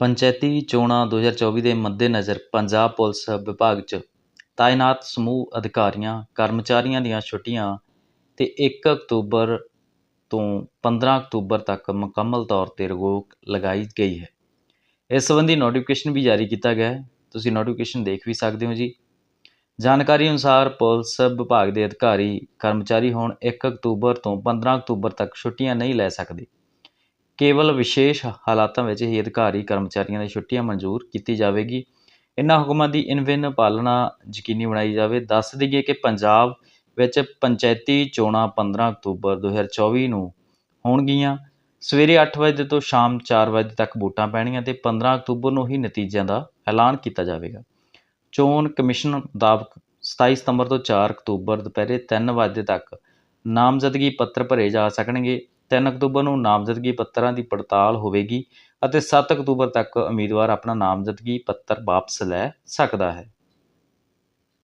ਪੰਚਾਇਤੀ ਚੋਣਾਂ 2024 ਦੇ ਮੱਦੇਨਜ਼ਰ ਪੰਜਾਬ ਪੁਲਿਸ ਵਿਭਾਗ 'ਚ ਤਾਇਨਾਤ ਸਮੂਹ ਅਧਿਕਾਰੀਆਂ, ਕਰਮਚਾਰੀਆਂ ਦੀਆਂ ਛੁੱਟੀਆਂ ਤੇ 1 ਅਕਤੂਬਰ ਤੋਂ 15 ਅਕਤੂਬਰ ਤੱਕ ਮੁਕੰਮਲ ਤੌਰ ਤੇ ਰੋਕ ਲਗਾਈ ਗਈ ਹੈ। ਇਸ ਸੰਬੰਧੀ ਨੋਟੀਫਿਕੇਸ਼ਨ ਵੀ ਜਾਰੀ ਕੀਤਾ ਗਿਆ ਹੈ। ਤੁਸੀਂ ਨੋਟੀਫਿਕੇਸ਼ਨ ਦੇਖ ਵੀ ਸਕਦੇ ਹੋ ਜੀ। ਜਾਣਕਾਰੀ ਅਨੁਸਾਰ ਪੁਲਿਸ ਵਿਭਾਗ ਦੇ ਅਧਿਕਾਰੀ, ਕਰਮਚਾਰੀ ਹੁਣ 1 ਅਕਤੂਬਰ ਤੋਂ 15 ਅਕਤੂਬਰ ਤੱਕ ਛੁੱਟੀਆਂ ਨਹੀਂ ਲੈ ਸਕਦੇ। ਕੇਵਲ ਵਿਸ਼ੇਸ਼ ਹਾਲਾਤਾਂ ਵਿੱਚ ਹੀ ਅਧਿਕਾਰੀ ਕਰਮਚਾਰੀਆਂ ਦੀ ਛੁੱਟੀਆਂ ਮਨਜ਼ੂਰ ਕੀਤੀ ਜਾਵੇਗੀ। ਇਹਨਾਂ ਹੁਕਮਾਂ ਦੀ ਇਨਵਿਨ ਪਾਲਣਾ ਯਕੀਨੀ ਬਣਾਈ ਜਾਵੇ। ਦੱਸ ਦਈਏ ਕਿ ਪੰਜਾਬ ਵਿੱਚ ਪੰਚਾਇਤੀ ਚੋਣਾਂ 15 ਅਕਤੂਬਰ 2024 ਨੂੰ ਹੋਣਗੀਆਂ। ਸਵੇਰੇ 8 ਵਜੇ ਤੋਂ ਸ਼ਾਮ 4 ਵਜੇ ਤੱਕ ਵੋਟਾਂ ਪੈਣੀਆਂ ਤੇ 15 ਅਕਤੂਬਰ ਨੂੰ ਹੀ ਨਤੀਜਿਆਂ ਦਾ ਐਲਾਨ ਕੀਤਾ ਜਾਵੇਗਾ। ਚੋਣ ਕਮਿਸ਼ਨ ਮੁਤਾਬਕ 27 ਸਤੰਬਰ ਤੋਂ 4 ਅਕਤੂਬਰ ਦੁਪਹਿਰੇ 3 ਵਜੇ ਤੱਕ ਨਾਮਜ਼ਦਗੀ ਪੱਤਰ ਭਰੇ ਜਾ ਸਕਣਗੇ। 3 ਅਕਤੂਬਰ ਨੂੰ ਨਾਮਜ਼ਦਗੀ ਪੱਤਰਾਂ ਦੀ ਪੜਤਾਲ ਹੋਵੇਗੀ ਅਤੇ 7 ਅਕਤੂਬਰ ਤੱਕ ਉਮੀਦਵਾਰ ਆਪਣਾ ਨਾਮਜ਼ਦਗੀ ਪੱਤਰ ਵਾਪਸ ਲੈ ਸਕਦਾ ਹੈ।